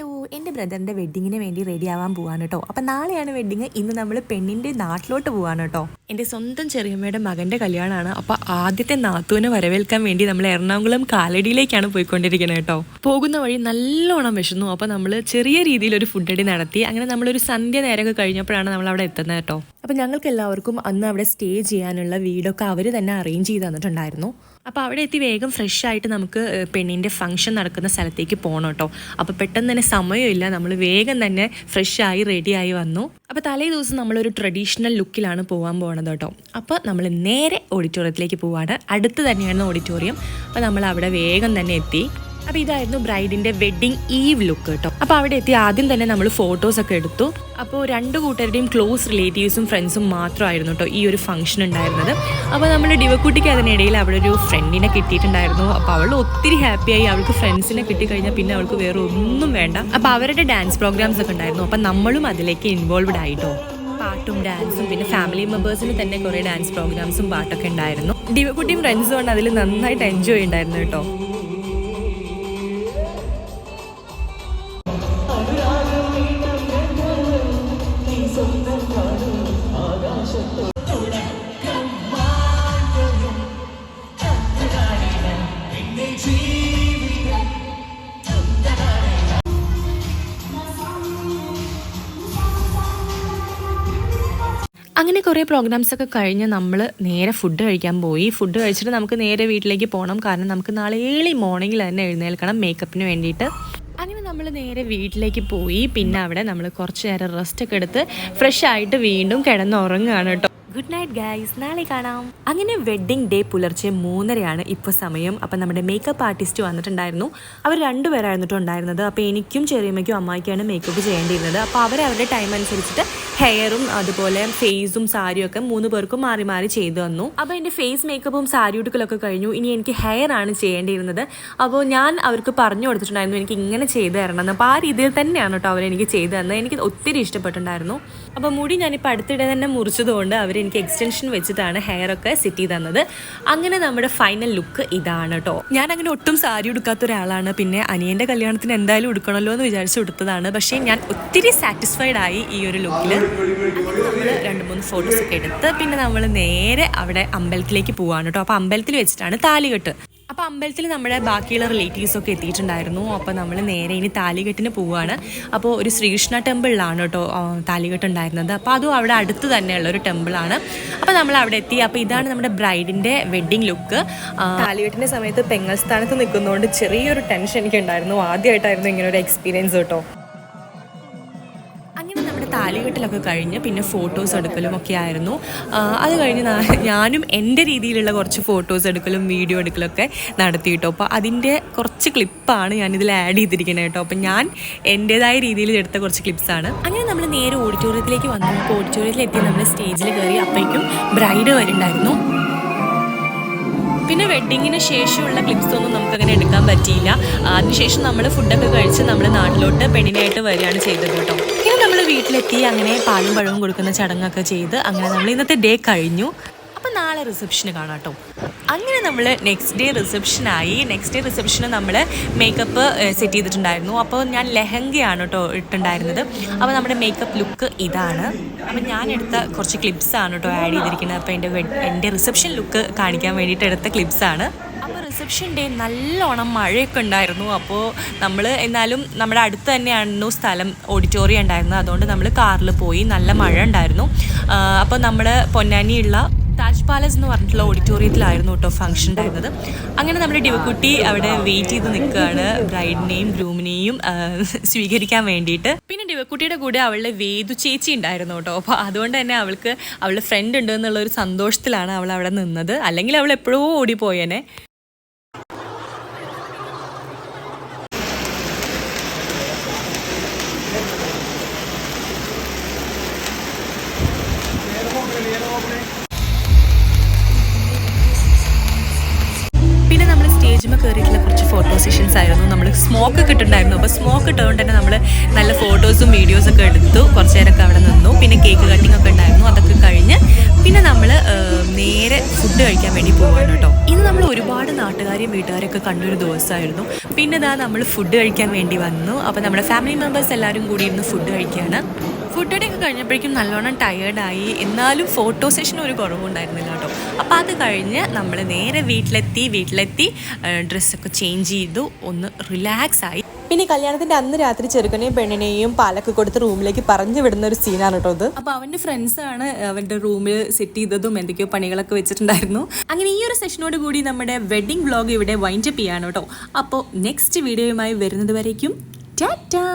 Hello എന്റെ ബ്രദറിന്റെ വെഡ്ഡിങ്ങിന് വേണ്ടി റെഡി ആവാൻ പോവാണ് കേട്ടോ അപ്പം നാളെയാണ് വെഡ്ഡിങ്. ഇന്ന് നമ്മൾ പെണ്ണിന്റെ നാട്ടിലോട്ട് പോവാണ് കേട്ടോ എന്റെ സ്വന്തം ചെറിയമ്മയുടെ മകന്റെ കല്യാണമാണ്. അപ്പോൾ ആദ്യത്തെ നാത്തുവിനെ വരവേൽക്കാൻ വേണ്ടി നമ്മൾ എറണാകുളം കാലടിയിലേക്കാണ് പോയിക്കൊണ്ടിരിക്കുന്നത് കേട്ടോ പോകുന്ന വഴി നല്ലോണം വിശന്നു. അപ്പോൾ നമ്മൾ ചെറിയ രീതിയിൽ ഒരു ഫുഡ് അടി നടത്തി. അങ്ങനെ നമ്മളൊരു സന്ധ്യ നേരമൊക്കെ കഴിഞ്ഞപ്പോഴാണ് നമ്മൾ അവിടെ എത്തുന്നത് കേട്ടോ അപ്പോൾ ഞങ്ങൾക്ക് എല്ലാവർക്കും അന്ന് അവിടെ സ്റ്റേ ചെയ്യാനുള്ള വീടൊക്കെ അവർ തന്നെ അറേഞ്ച് ചെയ്ത് തന്നിട്ടുണ്ടായിരുന്നു. അപ്പോൾ അവിടെ എത്തി വേഗം ഫ്രഷ് ആയിട്ട് നമുക്ക് പെണ്ണിന്റെ ഫംഗ്ഷൻ നടക്കുന്ന സ്ഥലത്തേക്ക് പോകണം കേട്ടോ അപ്പോൾ പെട്ടെന്ന് തന്നെ സമയമില്ല. നമ്മൾ വേഗം തന്നെ ഫ്രഷ് ആയി റെഡിയായി വന്നു. അപ്പോൾ തലേ ദിവസം നമ്മളൊരു ട്രഡീഷണൽ ലുക്കിലാണ് പോകാൻ പോകുന്നത് കേട്ടോ അപ്പോൾ നമ്മൾ നേരെ ഓഡിറ്റോറിയത്തിലേക്ക് പോവാണ്. അടുത്ത് തന്നെയാണ് ഓഡിറ്റോറിയം അപ്പോൾ നമ്മൾ അവിടെ വേഗം തന്നെ എത്തി. അപ്പോൾ ഇതായിരുന്നു ബ്രൈഡിന്റെ വെഡിങ് ഈവ് ലുക്ക് കേട്ടോ. അപ്പൊ അവിടെ എത്തി ആദ്യം തന്നെ നമ്മൾ ഫോട്ടോസ് ഒക്കെ എടുത്തു. അപ്പോൾ രണ്ട് കൂട്ടരുടെയും ക്ലോസ് റിലേറ്റീവ്സും ഫ്രണ്ട്സും മാത്രമായിരുന്നു കേട്ടോ ഈ ഒരു ഫംഗ്ഷൻ ഉണ്ടായിരുന്നത്. അപ്പോൾ നമ്മൾ ഡിവക്കുട്ടിക്ക് അതിനിടയിൽ അവിടെ ഒരു ഫ്രണ്ടിനെ കിട്ടിയിട്ടുണ്ടായിരുന്നു. അപ്പോൾ അവൾ ഒത്തിരി ഹാപ്പിയായി അവൾക്ക് ഫ്രണ്ട്സിനെ കിട്ടിക്കഴിഞ്ഞാൽ പിന്നെ അവൾക്ക് വേറെ ഒന്നും വേണ്ട. അപ്പോൾ അവരുടെ ഡാൻസ് പ്രോഗ്രാംസ് ഒക്കെ ഉണ്ടായിരുന്നു. അപ്പോൾ നമ്മളും അതിലേക്ക് ഇൻവോൾവ്ഡ് ആയിട്ടോ. പാട്ടും ഡാൻസും പിന്നെ ഫാമിലി മെമ്പേഴ്സിന് തന്നെ കുറേ ഡാൻസ് പ്രോഗ്രാംസും പാട്ടൊക്കെ ഉണ്ടായിരുന്നു. ഡിവക്കുട്ടിയും ഫ്രണ്ട്സും ആണ് അതിൽ നന്നായിട്ട് എൻജോയ് ഉണ്ടായിരുന്നു കേട്ടോ. അങ്ങനെ കുറേ പ്രോഗ്രാംസ് ഒക്കെ കഴിഞ്ഞ് നമ്മൾ നേരെ ഫുഡ് കഴിക്കാൻ പോയി. ഫുഡ് കഴിച്ചിട്ട് നമുക്ക് നേരെ വീട്ടിലേക്ക് പോകണം കാരണം നമുക്ക് നാളെ ഏളി മോർണിംഗിൽ തന്നെ എഴുന്നേൽക്കണം മേക്കപ്പിന് വേണ്ടിയിട്ട്. അങ്ങനെ നമ്മൾ നേരെ വീട്ടിലേക്ക് പോയി. പിന്നെ അവിടെ നമ്മൾ കുറച്ച് നേരം റെസ്റ്റ് ഒക്കെ എടുത്ത് ഫ്രഷ് ആയിട്ട് വീണ്ടും കിടന്നുറങ്ങുകയാണ് കേട്ടോ ഗുഡ് നൈറ്റ് ഗൈസ് നാളെ കാണാം. അങ്ങനെ വെഡ്ഡിംഗ് ഡേ പുലർച്ചെ മൂന്നരയാണ് ഇപ്പോൾ സമയം. അപ്പം നമ്മുടെ മേക്കപ്പ് ആർട്ടിസ്റ്റ് വന്നിട്ടുണ്ടായിരുന്നു. അവർ രണ്ടുപേരായിരുന്നിട്ട് ഉണ്ടായിരുന്നത്. അപ്പോൾ എനിക്കും ചെറിയമ്മയ്ക്കും അമ്മായിക്കാണ് മേക്കപ്പ് ചെയ്യേണ്ടിയിരുന്നത്. അപ്പോൾ അവർ അവരുടെ ടൈം അനുസരിച്ചിട്ട് ഹെയറും അതുപോലെ ഫേസും സാരിയും ഒക്കെ മൂന്ന് പേർക്കും മാറി മാറി ചെയ്തു തന്നു. അപ്പോൾ എന്റെ ഫേസ് മേക്കപ്പും സാരി ഉടുക്കലൊക്കെ കഴിഞ്ഞു. ഇനി എനിക്ക് ഹെയർ ആണ് ചെയ്യേണ്ടിയിരുന്നത്. അപ്പോൾ ഞാൻ അവർക്ക് പറഞ്ഞു കൊടുത്തിട്ടുണ്ടായിരുന്നു എനിക്ക് ഇങ്ങനെ ചെയ്തു തരണം അപ്പോൾ ആ രീതിയിൽ തന്നെയാണ് കേട്ടോ അവരെനിക്ക് ചെയ്തു തന്നത്. എനിക്ക് ഒത്തിരി ഇഷ്ടപ്പെട്ടിട്ടുണ്ടായിരുന്നു. അപ്പോൾ മുടി ഞാനിപ്പോൾ അടുത്തിടെ തന്നെ മുറിച്ചതുകൊണ്ട് അവർ എനിക്ക് എക്സ്റ്റൻഷൻ വെച്ചിട്ടാണ് ഹെയർ ഒക്കെ സെറ്റ് ചെയ്ത് തന്നത്. അങ്ങനെ നമ്മുടെ ഫൈനൽ ലുക്ക് ഇതാണ് കേട്ടോ ഞാൻ അങ്ങനെ ഒട്ടും സാരി ഉടുക്കാത്ത ഒരാളാണ്. പിന്നെ അനിയന്റെ കല്യാണത്തിന് എന്തായാലും ഉടുക്കണമല്ലോ എന്ന് വിചാരിച്ച് ഉടുത്തതാണ്. പക്ഷേ ഞാൻ ഒത്തിരി സാറ്റിസ്ഫൈഡ് ആയി ഈ ഒരു ലുക്കിൽ നമ്മൾ രണ്ട് മൂന്ന് ഫോട്ടോസ് ഒക്കെ എടുത്ത് പിന്നെ നമ്മൾ നേരെ അവിടെ അമ്പലത്തിലേക്ക് പോവാണ് കേട്ടോ അപ്പോൾ അമ്പലത്തിൽ വെച്ചിട്ടാണ് താലികെട്ട്. അപ്പോൾ അമ്പലത്തിൽ നമ്മുടെ ബാക്കിയുള്ള റിലേറ്റീവ്സ് ഒക്കെ എത്തിയിട്ടുണ്ടായിരുന്നു. അപ്പോൾ നമ്മൾ നേരെ ഇനി താലികെട്ടിന് പോവുകയാണ് അപ്പോൾ ഒരു ശ്രീകൃഷ്ണ ടെമ്പിളിലാണ് കേട്ടോ താലികെട്ട് ഉണ്ടായിരുന്നത്. അപ്പോൾ അതും അവിടെ അടുത്ത് തന്നെയുള്ള ഒരു ടെമ്പിളാണ്. അപ്പോൾ നമ്മൾ അവിടെ എത്തി. അപ്പോൾ ഇതാണ് നമ്മുടെ ബ്രൈഡിന്റെ വെഡ്ഡിങ് ലുക്ക് താലികെട്ടിന്റെ സമയത്ത് പെങ്ങൾ സ്ഥാനത്ത് നിൽക്കുന്നതുകൊണ്ട് ചെറിയൊരു ടെൻഷൻ എനിക്ക് ഉണ്ടായിരുന്നു ആദ്യമായിട്ടായിരുന്നു ഇങ്ങനെ ഒരു എക്സ്പീരിയൻസ് കേട്ടോ താലികെട്ടിലൊക്കെ കഴിഞ്ഞ് പിന്നെ ഫോട്ടോസ് എടുക്കലും ഒക്കെ ആയിരുന്നു. അത് കഴിഞ്ഞ് ഞാനും എന്റെ രീതിയിലുള്ള കുറച്ച് ഫോട്ടോസ് എടുക്കലും വീഡിയോ എടുക്കലൊക്കെ നടത്തി കേട്ടോ. അപ്പോൾ അതിന്റെ കുറച്ച് ക്ലിപ്പാണ് ഞാനിതിൽ ആഡ് ചെയ്തിരിക്കുന്നത് കേട്ടോ. അപ്പോൾ ഞാൻ എന്റേതായ രീതിയിൽ എടുത്ത കുറച്ച് ക്ലിപ്സാണ്. അങ്ങനെ നമ്മൾ നേരെ ഓഡിറ്റോറിയത്തിലേക്ക് വന്നു. അപ്പോൾ ഓഡിറ്റോറിയത്തിൽ എത്തി നമ്മൾ സ്റ്റേജിൽ കയറി അപ്പോഴേക്കും ബ്രൈഡ് വരുന്നുണ്ടായിരുന്നു പിന്നെ വെഡ്ഡിങ്ങിന് ശേഷമുള്ള ക്ലിപ്സ് ഒന്നും നമുക്ക് അങ്ങനെ എടുക്കാൻ പറ്റിയില്ല. അതിനുശേഷം നമ്മൾ ഫുഡൊക്കെ കഴിച്ച് നമ്മൾ നാട്ടിലോട്ട് പെണ്ണിനായിട്ട് വരികയാണ് ചെയ്തത് കേട്ടോ. പിന്നെ നമ്മൾ വീട്ടിലെത്തി അങ്ങനെ പാലും പഴവും കൊടുക്കുന്ന ചടങ്ങൊക്കെ ചെയ്ത് അങ്ങനെ നമ്മൾ ഇന്നത്തെ ഡേ കഴിഞ്ഞു. അപ്പം നാളെ റിസപ്ഷന് കാണാം കേട്ടോ. അങ്ങനെ നമ്മൾ നെക്സ്റ്റ് ഡേ റിസപ്ഷനായി നെക്സ്റ്റ് ഡേ റിസപ്ഷന് നമ്മൾ മേക്കപ്പ് സെറ്റ് ചെയ്തിട്ടുണ്ടായിരുന്നു. അപ്പോൾ ഞാൻ ലെഹങ്കയാണ് കേട്ടോ ഇട്ടുണ്ടായിരുന്നത് അപ്പോൾ നമ്മുടെ മേക്കപ്പ് ലുക്ക് ഇതാണ്. അപ്പോൾ ഞാൻ എടുത്ത കുറച്ച് ക്ലിപ്സാണ് കേട്ടോ ആഡ് ചെയ്തിരിക്കുന്നത്. അപ്പോൾ എന്റെ എന്റെ റിസപ്ഷൻ ലുക്ക് കാണിക്കാൻ വേണ്ടിയിട്ട് എടുത്ത ക്ലിപ്സാണ് റിസപ്ഷൻ ഡേ നല്ലോണം മഴയൊക്കെ ഉണ്ടായിരുന്നു. അപ്പോൾ നമ്മൾ എന്നാലും നമ്മുടെ അടുത്ത് തന്നെയായിരുന്നു സ്ഥലം ഓഡിറ്റോറിയം ഉണ്ടായിരുന്നത്. അതുകൊണ്ട് നമ്മൾ കാറിൽ പോയി നല്ല മഴ ഉണ്ടായിരുന്നു. അപ്പോൾ നമ്മൾ പൊന്നാനിയുള്ള താജ് പാലസ് എന്ന് പറഞ്ഞിട്ടുള്ള ഓഡിറ്റോറിയത്തിലായിരുന്നു കേട്ടോ ഫംഗ്ഷൻ ഉണ്ടായിരുന്നത്. അങ്ങനെ നമ്മുടെ ഡിവക്കുട്ടി അവിടെ വെയിറ്റ് ചെയ്ത് നിൽക്കുകയാണ്. ബ്രൈഡിനെയും ഗ്രൂമിനെയും സ്വീകരിക്കാൻ വേണ്ടിയിട്ട്. പിന്നെ ഡിവക്കുട്ടിയുടെ കൂടെ അവളുടെ വേദു ചേച്ചി ഉണ്ടായിരുന്നു കേട്ടോ. അപ്പോൾ അതുകൊണ്ട് തന്നെ അവൾക്ക് അവളുടെ ഫ്രണ്ട് ഉണ്ട് എന്നുള്ള ഒരു സന്തോഷത്തിലാണ് അവൾ അവിടെ നിന്നത്. അല്ലെങ്കിൽ അവൾ എപ്പോഴോ ഓടിപ്പോയേനെ. പിന്നെ നമ്മൾ സ്റ്റേജിൽ കയറിയിട്ടുള്ള കുറച്ച് ഫോട്ടോ സെഷൻസ് ആയിരുന്നു. നമ്മൾ സ്മോക്ക് ഒക്കെ ഇട്ടുണ്ടായിരുന്നു അപ്പോൾ സ്മോക്ക് ഇട്ടുകൊണ്ട് തന്നെ നമ്മൾ നല്ല ഫോട്ടോസും വീഡിയോസും ഒക്കെ എടുത്തു. കുറച്ച് നേരമൊക്കെ അവിടെ നിന്നു. പിന്നെ കേക്ക് കട്ടിംഗ് ഒക്കെ ഉണ്ടായിരുന്നു. അതൊക്കെ കഴിഞ്ഞ് പിന്നെ നമ്മൾ നേരെ ഫുഡ് കഴിക്കാൻ വേണ്ടി പോവാണ് കേട്ടോ. ഇന്ന് നമ്മൾ ഒരുപാട് നാട്ടുകാരെയും വീട്ടുകാരെയൊക്കെ കണ്ടൊരു ദിവസമായിരുന്നു. പിന്നെ ഇതാ നമ്മൾ ഫുഡ് കഴിക്കാൻ വേണ്ടി വന്നു. അപ്പോൾ നമ്മുടെ ഫാമിലി മെമ്പേഴ്സ് എല്ലാവരും കൂടി ഇരുന്ന് ഫുഡ് കഴിക്കുകയാണ് ഫുഡ് ഒക്കെ കഴിഞ്ഞപ്പോഴേക്കും നല്ലോണം ടയേർഡായി എന്നാലും ഫോട്ടോ സെഷൻ ഒരു കുറവുണ്ടായിരുന്നില്ല കേട്ടോ. അപ്പോൾ അത് കഴിഞ്ഞ് നമ്മൾ നേരെ വീട്ടിലെത്തി വീട്ടിലെത്തി ഡ്രസ്സൊക്കെ ചേഞ്ച് ചെയ്തു. ഒന്ന് റിലാക്സ് ആയി. പിന്നെ കല്യാണത്തിന്റെ അന്ന് രാത്രി ചെറുക്കനെയും പെണ്ണിനെയും പാലൊക്കെ കൊടുത്ത് റൂമിലേക്ക് പറഞ്ഞു വിടുന്ന ഒരു സീനാണ് കേട്ടോ ഇത്. അവന്റെ ഫ്രണ്ട്സ് ആണ് അവന്റെ റൂമിൽ സെറ്റ് ചെയ്തതും എന്തൊക്കെയോ പണികളൊക്കെ വെച്ചിട്ടുണ്ടായിരുന്നു. അങ്ങനെ ഈ ഒരു സെഷനോട് കൂടി നമ്മുടെ വെഡിങ് ബ്ലോഗ് ഇവിടെ വൈൻഡപ്പ് ചെയ്യാണ് കേട്ടോ. അപ്പോൾ നെക്സ്റ്റ് വീഡിയോയുമായി വരുന്നത് വരേക്കും. ടാറ്റാ!